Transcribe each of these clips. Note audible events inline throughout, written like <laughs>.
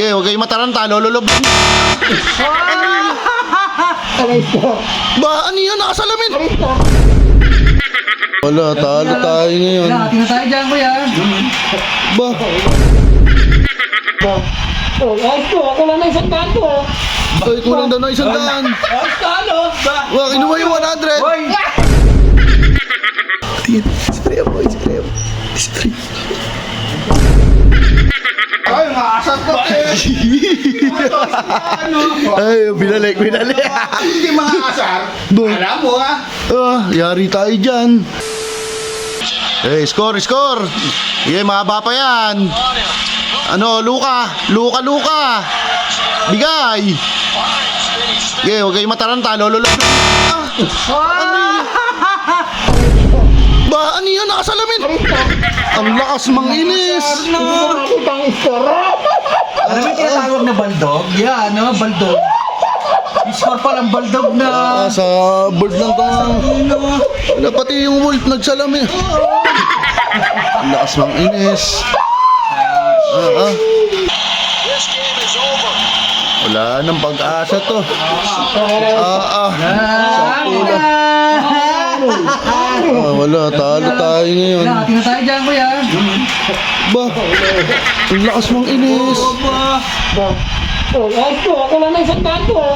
Okay, huwag kayong mataranta, lolob. Ba, ano yun? Nakasalamin. Wala, talo tayo ngayon. Hati na tayo dyan, kuya. Ba, Oh, ayos ko. Ako lang na isang ko. oh. ay, kulang daw ng isang daan. Ayos ka, ano? Ba? Wah, kinuha yung 100. Hoy! Tingin, spray mo, spray mo. Spray. Ko. ano? Ay, binalik, binalik. Hindi mga asar. Alam mo, ha? Ah, yari tayo dyan. Eh, score, score. Sige, mahaba pa yan. Ano, Luka? Luka, Luka. Bigay. Sige, huwag kayong mataranta, lololob. Ah, ano yun? Ba, ano yun? Nakasalamin. Ang lakas manginis. Ibang score. Ano ba yung tinatawag na baldog? Yeah, ano? Baldog. Score pa lang baldog na. Ah, sa board lang to. Wala, pati yung wolf nagsalamin. <laughs> Ang lakas manginis. Ah, ah. Wala nang pag-asa to. Ah, ah. Ah, wala, talo tayo ngayon. Hati na tayo dyan, kuya. Ba, ang lakas mong inis. Oh, ayos ko. Ako lang na isang oh.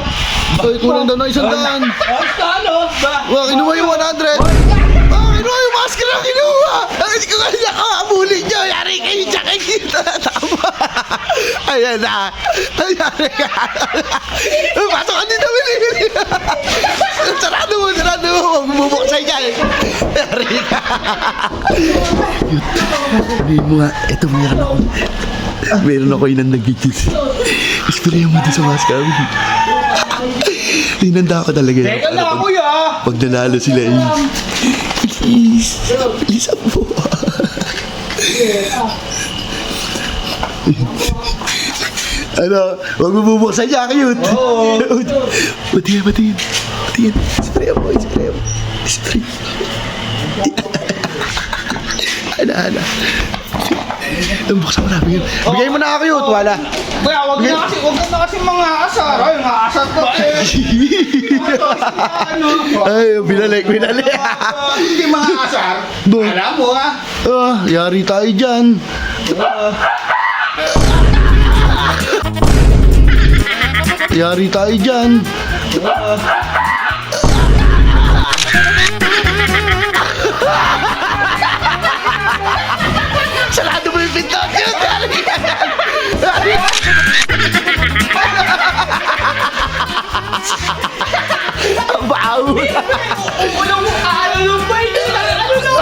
Ay, kulang daw ng isang daan. Ka, ano? Ba? Wah, kinuha yung 100. Ah, kinuha yung masker na kinuha. Ay, ko kaya nakakabuli niyo. Yari kayo kay kita. Tama. Ayan na. Ayari ka. Pasok ka dito, Willy. Sarado mo, sarado mo. Huwag bubuksan dyan. Yari ka. Sabi mo nga, eto meron ako. Meron ako yung nagigis. Isprayan mo din sa masker. Tinanda ko talaga. yan. Teka na, kuya. Pag nanalo sila eh. Please. Please po. ano? Huwag mo bubuksan niya, cute. Oo. Batiin, batiin. Batiin. Spray mo, spray mo. Spray. ano, ano. Ang buksan mo na, bigay. Bigay mo na, cute. Wala. Kuya, wag na kasi, wag na kasi mga asar. Ay, mga asar ko. Eh. <laughs> Ay, binalik, binalik. Ah, Hindi mga asar. Alam mo, ha? Ah, yari tayo dyan. Yari tayo dyan. Unang mukha, ano ba? Hindi na, ano na?